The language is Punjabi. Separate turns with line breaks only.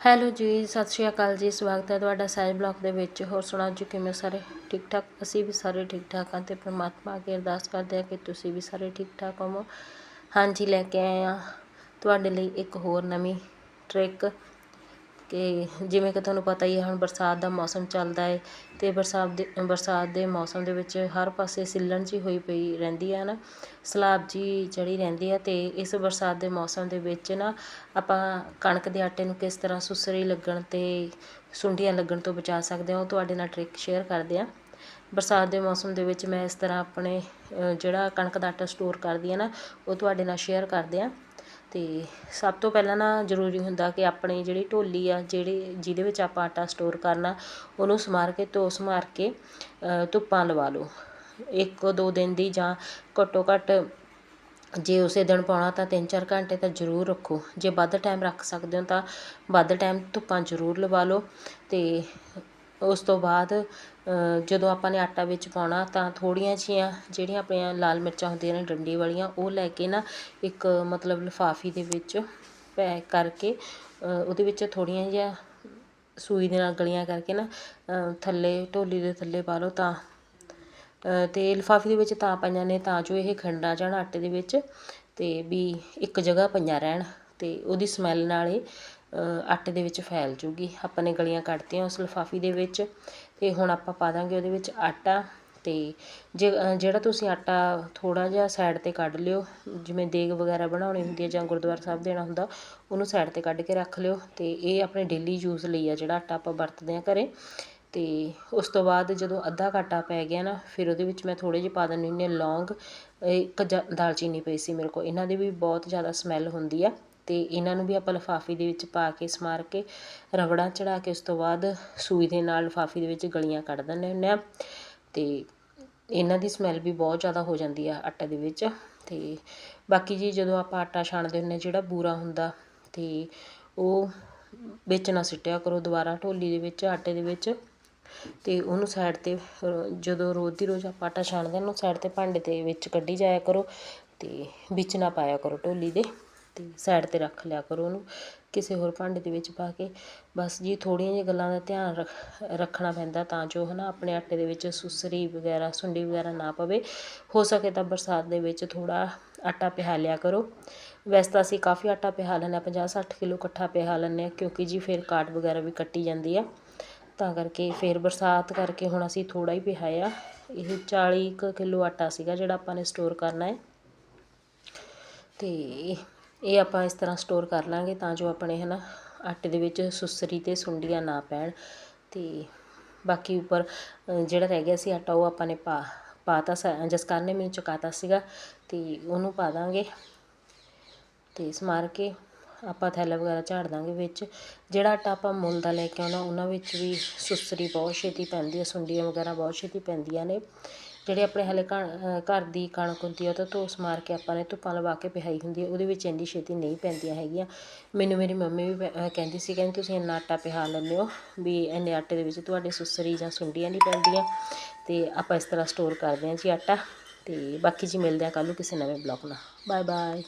ਹੈਲੋ ਜੀ, ਸਤਿ ਸ਼੍ਰੀ ਅਕਾਲ ਜੀ, ਸਵਾਗਤ ਹੈ ਤੁਹਾਡਾ ਸਾਇਜ ਬਲੌਗ ਦੇ ਵਿੱਚ। ਹੋਰ ਸੁਣਾ ਜੀ, ਕਿਵੇਂ ਸਾਰੇ? ਠੀਕ ਠਾਕ ਅਸੀਂ ਵੀ ਸਾਰੇ ਠੀਕ ਠਾਕ ਹਾਂ ਤੇ ਪ੍ਰਮਾਤਮਾ ਅੱਗੇ ਅਰਦਾਸ ਕਰਦੇ ਹਾਂ ਕਿ ਤੁਸੀਂ ਵੀ ਸਾਰੇ ਠੀਕ ਠਾਕ ਹੋਵੋ। ਹਾਂਜੀ, ਲੈ ਕੇ ਆਏ ਆ ਤੁਹਾਡੇ ਲਈ ਇੱਕ ਹੋਰ ਨਵੀਂ ਟ੍ਰਿਕ ਕਿ ਜਿਵੇਂ ਕਿ ਤੁਹਾਨੂੰ ਪਤਾ ਹੀ ਹੈ, ਹੁਣ ਬਰਸਾਤ ਦਾ ਮੌਸਮ ਚੱਲਦਾ ਹੈ ਅਤੇ ਬਰਸਾਤ ਦੇ ਬਰਸਾਤ ਦੇ ਮੌਸਮ ਦੇ ਵਿੱਚ ਹਰ ਪਾਸੇ ਸਿੱਲਣ ਜਿਹੀ ਹੋਈ ਪਈ ਰਹਿੰਦੀ ਹੈ ਨਾ, ਸਲਾਬ ਜਿਹੀ ਚੜ੍ਹੀ ਰਹਿੰਦੀ ਹੈ ਅਤੇ ਇਸ ਬਰਸਾਤ ਦੇ ਮੌਸਮ ਦੇ ਵਿੱਚ ਨਾ ਆਪਾਂ ਕਣਕ ਦੇ ਆਟੇ ਨੂੰ ਕਿਸ ਤਰ੍ਹਾਂ ਸੁਸਰੀ ਲੱਗਣ ਅਤੇ ਸੁੰਡੀਆਂ ਲੱਗਣ ਤੋਂ ਬਚਾ ਸਕਦੇ ਹਾਂ, ਉਹ ਤੁਹਾਡੇ ਨਾਲ ਟ੍ਰਿਕ ਸ਼ੇਅਰ ਕਰਦੇ ਹਾਂ। ਬਰਸਾਤ ਦੇ ਮੌਸਮ ਦੇ ਵਿੱਚ ਮੈਂ ਇਸ ਤਰ੍ਹਾਂ ਆਪਣੇ ਜਿਹੜਾ ਕਣਕ ਦਾ ਆਟਾ ਸਟੋਰ ਕਰਦੀ ਹਾਂ ਨਾ, ਉਹ ਤੁਹਾਡੇ ਨਾਲ ਸ਼ੇਅਰ ਕਰਦੇ ਹਾਂ। ਅਤੇ ਸਭ ਤੋਂ ਪਹਿਲਾਂ ਨਾ ਜ਼ਰੂਰੀ ਹੁੰਦਾ ਕਿ ਆਪਣੀ ਜਿਹੜੀ ਢੋਲੀ ਆ, ਜਿਹੜੀ, ਜਿਹਦੇ ਵਿੱਚ ਆਪਾਂ ਆਟਾ ਸਟੋਰ ਕਰਨਾ, ਉਹਨੂੰ ਸਮਾਰ ਕੇ, ਧੋ ਸਮਾਰ ਕੇ ਧੁੱਪਾਂ ਲਵਾ ਲਓ। ਇੱਕ, ਦੋ ਦਿਨ ਦੀ ਜਾਂ ਘੱਟੋ ਘੱਟ ਜੇ ਉਸੇ ਦਿਨ ਪਾਉਣਾ ਤਾਂ 3-4 ਘੰਟੇ ਤਾਂ ਜ਼ਰੂਰ ਰੱਖੋ। ਜੇ ਵੱਧ ਟਾਈਮ ਰੱਖ ਸਕਦੇ ਹੋ ਤਾਂ ਵੱਧ ਟਾਈਮ ਧੁੱਪਾਂ ਜ਼ਰੂਰ ਲਵਾ ਲਓ ਅਤੇ ਉਸ ਤੋਂ ਬਾਅਦ ਜਦੋਂ ਆਪਾਂ ਨੇ ਆਟਾ ਵਿੱਚ ਪਾਉਣਾ ਤਾਂ ਥੋੜ੍ਹੀਆਂ ਜਿਹੀਆਂ ਜਿਹੜੀਆਂ ਆਪਣੀਆਂ ਲਾਲ ਮਿਰਚਾਂ ਹੁੰਦੀਆਂ ਨੇ, ਡੰਡੀ ਵਾਲੀਆਂ, ਉਹ ਲੈ ਕੇ ਨਾ ਇੱਕ ਮਤਲਬ ਲਿਫਾਫੀ ਦੇ ਵਿੱਚ ਪੈਕ ਕਰਕੇ ਉਹਦੇ ਵਿੱਚ ਥੋੜ੍ਹੀਆਂ ਜਿਹੀਆਂ ਸੂਈ ਦੇ ਨਾਲ ਗਲੀਆਂ ਕਰਕੇ ਨਾ ਥੱਲੇ, ਢੋਲੀ ਦੇ ਥੱਲੇ ਪਾ ਲਓ ਤਾਂ। ਤੇ ਲਿਫਾਫੇ ਦੇ ਵਿੱਚ ਤਾਂ ਪਾਈਆਂ ਨੇ, ਤਾਂ ਜੋ ਇਹ ਖੰਡਾ ਜਾਣ ਆਟੇ ਦੇ ਵਿੱਚ ਤੇ ਵੀ ਇੱਕ ਜਗ੍ਹਾ ਪਈਆਂ ਰਹਿਣ ਤੇ ਉਹਦੀ ਸਮੈਲ ਨਾਲ ਇਹ ਆਟੇ ਦੇ ਵਿੱਚ ਫੈਲ ਜੂਗੀ। ਆਪਾਂ ਨੇ ਗਲੀਆਂ ਕੱਢਤੀਆਂ ਉਸ ਲਿਫਾਫੀ ਦੇ ਵਿੱਚ ਅਤੇ ਹੁਣ ਆਪਾਂ ਪਾ ਦਾਂਗੇ ਉਹਦੇ ਵਿੱਚ ਆਟਾ ਅਤੇ ਜੇ ਜਿਹੜਾ ਤੁਸੀਂ ਆਟਾ ਥੋੜ੍ਹਾ ਜਿਹਾ ਸਾਈਡ ਤੇ ਕੱਢ ਲਿਓ, ਜਿਵੇਂ ਦੇਗ ਵਗੈਰਾ ਬਣਾਉਣੀ ਹੁੰਦੀ ਹੈ ਜਾਂ ਗੁਰਦੁਆਰਾ ਸਾਹਿਬ ਦੇਣਾ ਹੁੰਦਾ, ਉਹਨੂੰ ਸਾਈਡ ਤੇ ਕੱਢ ਕੇ ਰੱਖ ਲਿਓ ਅਤੇ ਇਹ ਆਪਣੇ ਡੇਲੀ ਯੂਜ਼ ਲਈ ਆ ਜਿਹੜਾ ਆਟਾ ਆਪਾਂ ਵਰਤਦੇ ਹਾਂ ਘਰੇ। ਅਤੇ ਉਸ ਤੋਂ ਬਾਅਦ ਜਦੋਂ ਅੱਧਾ ਘਾਟਾ ਪੈ ਗਿਆ ਨਾ, ਫਿਰ ਉਹਦੇ ਵਿੱਚ ਮੈਂ ਥੋੜ੍ਹੇ ਜਿਹੇ ਪਾ ਦਿੰਦੀ ਹੁੰਦੀ ਹਾਂ ਲੌਂਗ ਇੱਕ ਦਾਲਚੀਨੀ ਪਈ ਸੀ ਮੇਰੇ ਕੋਲ। ਇਹਨਾਂ ਦੀ ਵੀ ਬਹੁਤ ਜ਼ਿਆਦਾ ਸਮੈਲ ਹੁੰਦੀ ਆ। ਅਤੇ ਇਹਨਾਂ ਨੂੰ ਵੀ ਆਪਾਂ ਲਿਫਾਫੇ ਦੇ ਵਿੱਚ ਪਾ ਕੇ ਸਮਾਰ ਕੇ ਰਬੜਾਂ ਚੜ੍ਹਾ ਕੇ ਉਸ ਤੋਂ ਬਾਅਦ ਸੂਈ ਦੇ ਨਾਲ ਲਿਫਾਫੇ ਦੇ ਵਿੱਚ ਗਲੀਆਂ ਕੱਢ ਦਿੰਦੇ ਹੁੰਦੇ ਹਾਂ ਅਤੇ ਇਹਨਾਂ ਦੀ ਸਮੈਲ ਵੀ ਬਹੁਤ ਜ਼ਿਆਦਾ ਹੋ ਜਾਂਦੀ ਆ ਆਟੇ ਦੇ ਵਿੱਚ। ਅਤੇ ਬਾਕੀ ਜੀ ਜਦੋਂ ਆਪਾਂ ਆਟਾ ਛਾਣਦੇ ਹੁੰਦੇ ਜਿਹੜਾ ਬੂਰਾ ਹੁੰਦਾ ਅਤੇ ਉਹ ਵਿੱਚ ਨਾ ਸਿੱਟਿਆ ਕਰੋ ਦੁਬਾਰਾ ਢੋਲੀ ਦੇ ਵਿੱਚ, ਆਟੇ ਦੇ ਵਿੱਚ। ਅਤੇ ਉਹਨੂੰ ਸਾਈਡ ਤੇ, ਜਦੋਂ ਰੋਜ਼ ਦੀ ਰੋਜ਼ ਆਪਾਂ ਆਟਾ ਛਾਣਦੇ ਉਹਨੂੰ ਸਾਈਡ ਤੇ ਭਾਂਡੇ ਦੇ ਵਿੱਚ ਕੱਢੀ ਜਾਇਆ ਕਰੋ ਅਤੇ ਵਿੱਚ ਨਾ ਪਾਇਆ ਕਰੋ ਢੋਲੀ ਦੇ। ਤੇ ਸਾਈਡ ਤੇ ਰੱਖ ਲਿਆ ਕਰੋ ਉਹਨੂੰ, ਕਿਸੇ ਹੋਰ ਭਾਂਡੇ ਦੇ ਵਿੱਚ ਪਾ ਕੇ। ਬਸ ਜੀ ਥੋੜ੍ਹੀਆਂ ਜਿਹੀਆਂ ਗੱਲਾਂ ਦਾ ਧਿਆਨ ਰੱਖ, ਰੱਖਣਾ ਪੈਂਦਾ ਤਾਂ ਜੋ ਹੈ ਨਾ ਆਪਣੇ ਆਟੇ ਦੇ ਵਿੱਚ ਸੁਸਰੀ ਵਗੈਰਾ, ਸੁੰਡੀ ਵਗੈਰਾ ਨਾ ਪਵੇ। ਹੋ ਸਕੇ ਤਾਂ ਬਰਸਾਤ ਦੇ ਵਿੱਚ ਥੋੜ੍ਹਾ ਆਟਾ ਪਿਹਾ ਲਿਆ ਕਰੋ। ਵੈਸੇ ਤਾਂ ਅਸੀਂ ਕਾਫੀ ਆਟਾ ਪਿਹਾ ਲੈਂਦੇ ਹਾਂ, ਪੰਜਾਹ ਸੱਠ ਕਿਲੋ ਇਕੱਠਾ ਪਿਹਾ ਲੈਂਦੇ ਹਾਂ, ਕਿਉਂਕਿ ਜੀ ਫਿਰ ਕਾਟ ਵਗੈਰਾ ਵੀ ਕੱਟੀ ਜਾਂਦੀ ਆ। ਤਾਂ ਕਰਕੇ ਫਿਰ ਬਰਸਾਤ ਕਰਕੇ ਹੁਣ ਅਸੀਂ ਥੋੜ੍ਹਾ ਹੀ ਪਿਹਾਇਆ ਇਹ 40 ਕੁ ਕਿਲੋ ਆਟਾ ਸੀਗਾ ਜਿਹੜਾ ਆਪਾਂ ਨੇ ਸਟੋਰ ਕਰਨਾ ਹੈ। ਅਤੇ ਇਹ ਆਪਾਂ ਇਸ ਤਰ੍ਹਾਂ ਸਟੋਰ ਕਰ ਲਾਂਗੇ ਤਾਂ ਜੋ ਆਪਣੇ ਹੈ ਨਾ ਆਟੇ ਦੇ ਵਿੱਚ ਸੁਸਰੀ ਤੇ ਸੁੰਡੀਆਂ ਨਾ ਪੈਣ ਤੇ ਬਾਕੀ ਉੱਪਰ ਜਿਹੜਾ ਰਹਿ ਗਿਆ ਸੀ ਆਟਾ ਉਹ ਆਪਾਂ ਨੇ ਪਾ, ਪਾਤਾ ਜਸਕਰ ਨੇ ਮੈਨੂੰ ਚੁਕਾਤਾ ਸੀਗਾ ਤੇ ਉਹਨੂੰ ਪਾ ਦਾਂਗੇ ਤੇ ਸਮਾਰ ਕੇ ਆਪਾਂ ਥੈਲਾ ਵਗੈਰਾ ਝਾੜ ਦਾਂਗੇ ਵਿੱਚ। ਜਿਹੜਾ ਆਟਾ ਆਪਾਂ ਮੁੱਲ ਦਾ ਲੈ ਕੇ ਆਉਣਾ, ਉਹਨਾਂ ਵਿੱਚ ਵੀ ਸੁਸਰੀ ਬਹੁਤ ਛੇਤੀ ਪੈਂਦੀ ਹੈ ਸੁੰਡੀਆਂ ਵਗੈਰਾ ਬਹੁਤ ਛੇਤੀ ਪੈਂਦੀਆਂ ਨੇ। ਜਿਹੜੇ ਆਪਣੇ ਹਲੇ ਘਰ ਦੀ ਕਣਕ ਹੁੰਦੀ ਹੈ ਉਹ ਤਾਂ ਧੋਸ ਮਾਰ ਕੇ ਆਪਾਂ ਨੇ ਧੁੱਪਾਂ ਲਵਾ ਕੇ ਪਿਹਾਈ ਹੁੰਦੀ ਹੈ ਉਹਦੇ ਵਿੱਚ ਇੰਨੀ ਛੇਤੀ ਨਹੀਂ ਪੈਂਦੀਆਂ ਹੈਗੀਆਂ। ਮੈਨੂੰ ਮੇਰੀ ਮੰਮੀ ਵੀ ਕਹਿੰਦੀ ਸੀ, ਕਹਿੰਦੀ ਤੁਸੀਂ ਇੰਨਾ ਆਟਾ ਪਿਹਾ ਲੈਂਦੇ ਹੋ ਵੀ ਇੰਨੇ ਆਟੇ ਦੇ ਵਿੱਚ ਤੁਹਾਡੇ ਸੁਸਰੀ ਜਾਂ ਸੁੰਡੀਆਂ ਨਹੀਂ ਪੈਂਦੀਆਂ। ਤੇ ਆਪਾਂ ਇਸ ਤਰ੍ਹਾਂ ਸਟੋਰ ਕਰਦੇ ਹਾਂ ਜੀ ਆਟਾ। ਤੇ ਬਾਕੀ ਜੀ ਮਿਲਦੇ ਆ ਕੱਲ ਨੂੰ ਕਿਸੇ ਨਵੇਂ ਬਲੌਗ ਨਾਲ। Bye bye